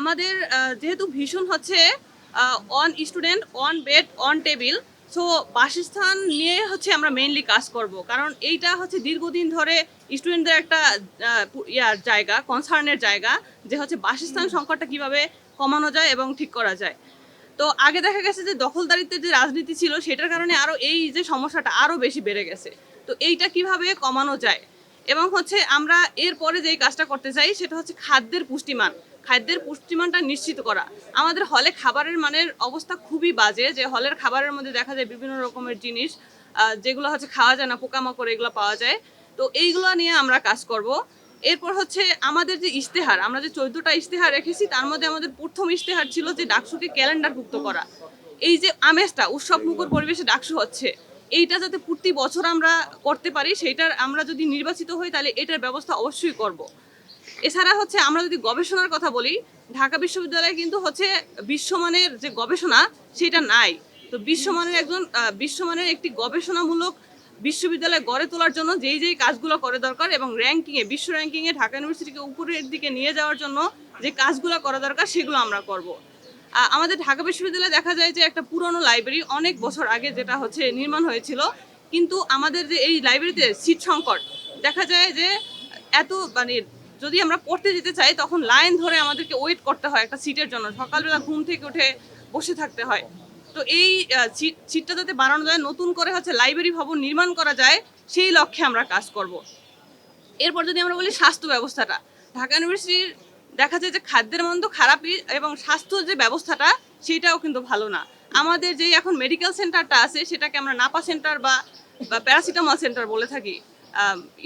আমাদের যেহেতু ভীষণ হচ্ছে on student on bed on table so বাসস্থান নিয়ে হচ্ছে আমরা মেইনলি কাজ করব। কারণ এইটা হচ্ছে দীর্ঘদিন ধরে স্টুডেন্টদের একটা ইয়ার জায়গা কনসার্নের জায়গা, যে হচ্ছে বাসস্থান সংকটটা কীভাবে কমানো যায় এবং ঠিক করা যায়। তো আগে দেখা গেছে যে দখলদারিত্বের যে রাজনীতি ছিল, সেটার কারণে আরও এই যে সমস্যাটা আরও বেশি বেড়ে গেছে। তো এইটা কীভাবে কমানো যায়? এবং হচ্ছে আমরা এরপরে যেই কাজটা করতে চাই, সেটা হচ্ছে খাদ্যের পুষ্টিমান। খাদ্যের পুষ্টিমানটা নিশ্চিত করা। আমাদের হলে খাবারের মানের অবস্থা খুবই বাজে, যে হলের খাবারের মধ্যে দেখা যায় বিভিন্ন রকমের জিনিস যেগুলো হচ্ছে খাওয়া যায় না, পোকামাকড় এগুলো পাওয়া যায়। তো এইগুলো নিয়ে আমরা কাজ করব। এরপর হচ্ছে আমাদের যে ইশতেহার, আমরা যে চোদ্দটা ইশতেহার রেখেছি, তার মধ্যে আমাদের প্রথম ইশতেহার ছিল যে ডাকসুকে ক্যালেন্ডারভুক্ত করা। এই যে আমেজটা উৎসব মুখর পরিবেশে ডাকসু হচ্ছে, এইটা যাতে প্রতি বছর আমরা করতে পারি, সেইটার আমরা যদি নির্বাচিত হই, তাহলে এটার ব্যবস্থা অবশ্যই করব। এছাড়া হচ্ছে আমরা যদি গবেষণার কথা বলি, ঢাকা বিশ্ববিদ্যালয়ে কিন্তু হচ্ছে বিশ্বমানের যে গবেষণা সেটা নাই। তো বিশ্বমানের একজন বিশ্বমানের একটি গবেষণামূলক বিশ্ববিদ্যালয় গড়ে তোলার জন্য যেই যেই কাজগুলো করে দরকার এবং র্যাঙ্কিংয়ে বিশ্ব র্যাঙ্কিংয়ে ঢাকা ইউনিভার্সিটিকে উপরের দিকে নিয়ে যাওয়ার জন্য যে কাজগুলো করা দরকার সেগুলো আমরা করব। আমাদের ঢাকা বিশ্ববিদ্যালয়ে দেখা যায় যে একটা পুরনো লাইব্রেরি অনেক বছর আগে যেটা হচ্ছে নির্মাণ হয়েছিল। কিন্তু আমাদের যে এই লাইব্রেরিতে সিট সংকট দেখা যায় যে এত মানে যদি আমরা পড়তে যেতে চাই, তখন লাইন ধরে আমাদেরকে ওয়েট করতে হয় একটা সিটের জন্য। সকালবেলা ঘুম থেকে উঠে বসে থাকতে হয়। তো এই সিটটা যাতে বানানো যায়, নতুন করে হচ্ছে লাইব্রেরি ভবন নির্মাণ করা যায়, সেই লক্ষ্যে আমরা কাজ করব। এরপর যদি আমরা বলি স্বাস্থ্য ব্যবস্থাটা, ঢাকা ইউনিভার্সিটির দেখা যায় যে খাদ্যের মান তো খারাপই এবং স্বাস্থ্য যে ব্যবস্থাটা, সেটাও কিন্তু ভালো না। আমাদের যে এখন মেডিকেল সেন্টারটা আছে, সেটাকে আমরা নাপা সেন্টার বা প্যারাসিটামল সেন্টার বলে থাকি।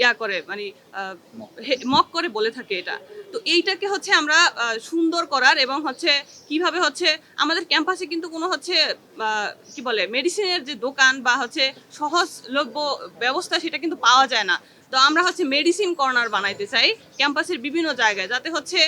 ইয়া করে মানে মক করে বলে থাকে এটা। তো এইটাকে হচ্ছে আমরা সুন্দর করার এবং হচ্ছে কীভাবে হচ্ছে আমাদের ক্যাম্পাসে কিন্তু কোনো হচ্ছে কি বলে মেডিসিনের যে দোকান বা হচ্ছে সহজলভ্য ব্যবস্থা সেটা কিন্তু পাওয়া যায় না। তো আমরা হচ্ছে মেডিসিন কর্নার বানাইতে চাই ক্যাম্পাসের বিভিন্ন জায়গায় যাতে হচ্ছে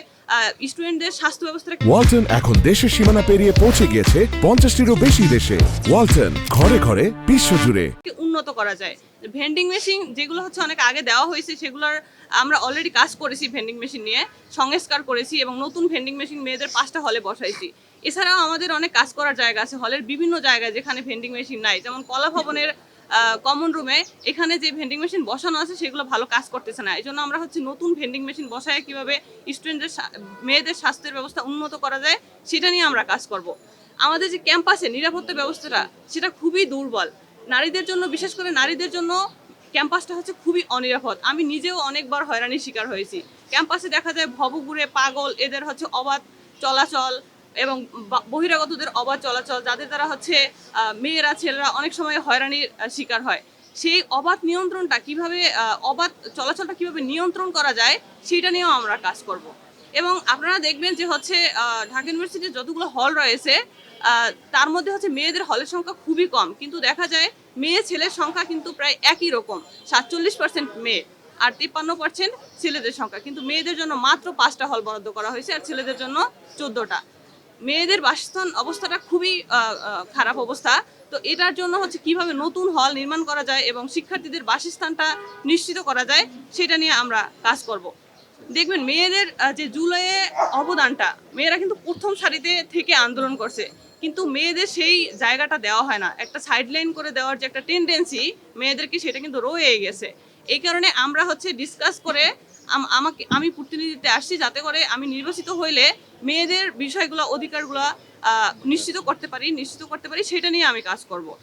স্টুডেন্টদের স্বাস্থ্য ব্যবস্থা ওয়ালটন এখন দেশের সীমানা পেরিয়ে পৌঁছে গিয়েছে পঞ্চাশটিরও বেশি দেশে। ওয়ালটন ঘরে ঘরে বিশ্বজুড়ে। উন্নত করা যায়। ভেন্ডিং মেশিন যেগুলো হচ্ছে অনেক আগে দেওয়া হয়েছে, সেগুলোর আমরা অলরেডি কাজ করেছি ভেন্ডিং মেশিন নিয়ে, সংস্কার করেছি এবং নতুন ভেন্ডিং মেশিন মেয়েদের পাঁচটা হলে বসাইছি। এছাড়াও আমাদের অনেক কাজ করার জায়গা আছে হলের বিভিন্ন জায়গায় যেখানে ভেন্ডিং মেশিন নাই, যেমন কলা ভবনের কমন রুমে এখানে যে ভেন্ডিং মেশিন বসানো আছে, সেগুলো ভালো কাজ করতেছে না। এই জন্য আমরা হচ্ছে নতুন ভেন্ডিং মেশিন বসায় কীভাবে স্টুডেন্টদের মেয়েদের স্বাস্থ্যের ব্যবস্থা উন্নত করা যায়, সেটা নিয়ে আমরা কাজ করব। আমাদের যে ক্যাম্পাসে নিরাপত্তা ব্যবস্থাটা, সেটা খুবই দুর্বল। নারীদের জন্য, বিশেষ করে নারীদের জন্য ক্যাম্পাসটা হচ্ছে খুবই অনিরাপদ। আমি নিজেও অনেকবার হয়রানির শিকার হয়েছি। ক্যাম্পাসে দেখা যায় ভবঘুরে পাগল, এদের হচ্ছে অবাধ চলাচল এবং বহিরাগতদের অবাধ চলাচল, যাদের দ্বারা হচ্ছে মেয়েরা, ছেলেরা অনেক সময় হয়রানির শিকার হয়। সেই অবাধ নিয়ন্ত্রণটা কীভাবে অবাধ চলাচলটা কীভাবে নিয়ন্ত্রণ করা যায় সেটা নিয়েও আমরা কাজ করব। এবং আপনারা দেখবেন যে হচ্ছে ঢাকা ইউনিভার্সিটির যতগুলো হল রয়েছে তার মধ্যে হচ্ছে মেয়েদের হলের সংখ্যা খুবই কম, কিন্তু দেখা যায় মেয়ে ছেলের সংখ্যা কিন্তু প্রায় একই রকম, সাতচল্লিশ পার্সেন্ট মেয়ে আর তিপ্পান্ন পার্সেন্ট ছেলেদের সংখ্যা। কিন্তু মেয়েদের জন্য মাত্র পাঁচটা হল বরাদ্দ করা হয়েছে আর ছেলেদের জন্য চোদ্দোটা। মেয়েদের বাসস্থান অবস্থাটা খুবই খারাপ অবস্থা। তো এটার জন্য হচ্ছে কীভাবে নতুন হল নির্মাণ করা যায় এবং শিক্ষার্থীদের বাসস্থানটা নিশ্চিত করা যায়, সেটা নিয়ে আমরা কাজ করব। দেখবেন, মেয়েদের যে জুলাইয়ে অবদানটা, মেয়েরা কিন্তু প্রথম সারিতে থেকে আন্দোলন করছে। কিন্তু মেয়েদের সেই জায়গাটা দেওয়া হয় না। একটা সাইডলাইন করে দেওয়ার যে একটা টেন্ডেন্সি মেয়েদেরকে সেটা কিন্তু রয়ে গেছে। এই কারণে আমরা হচ্ছে ডিসকাস করে আমাকে, আমি প্রতিনিধিত্বে আসছি যাতে করে আমি নির্বাচিত হইলে মেয়েদের বিষয়গুলো, অধিকারগুলো নিশ্চিত করতে পারি, নিশ্চিত করতে পারি, সেটা নিয়ে আমি কাজ করব।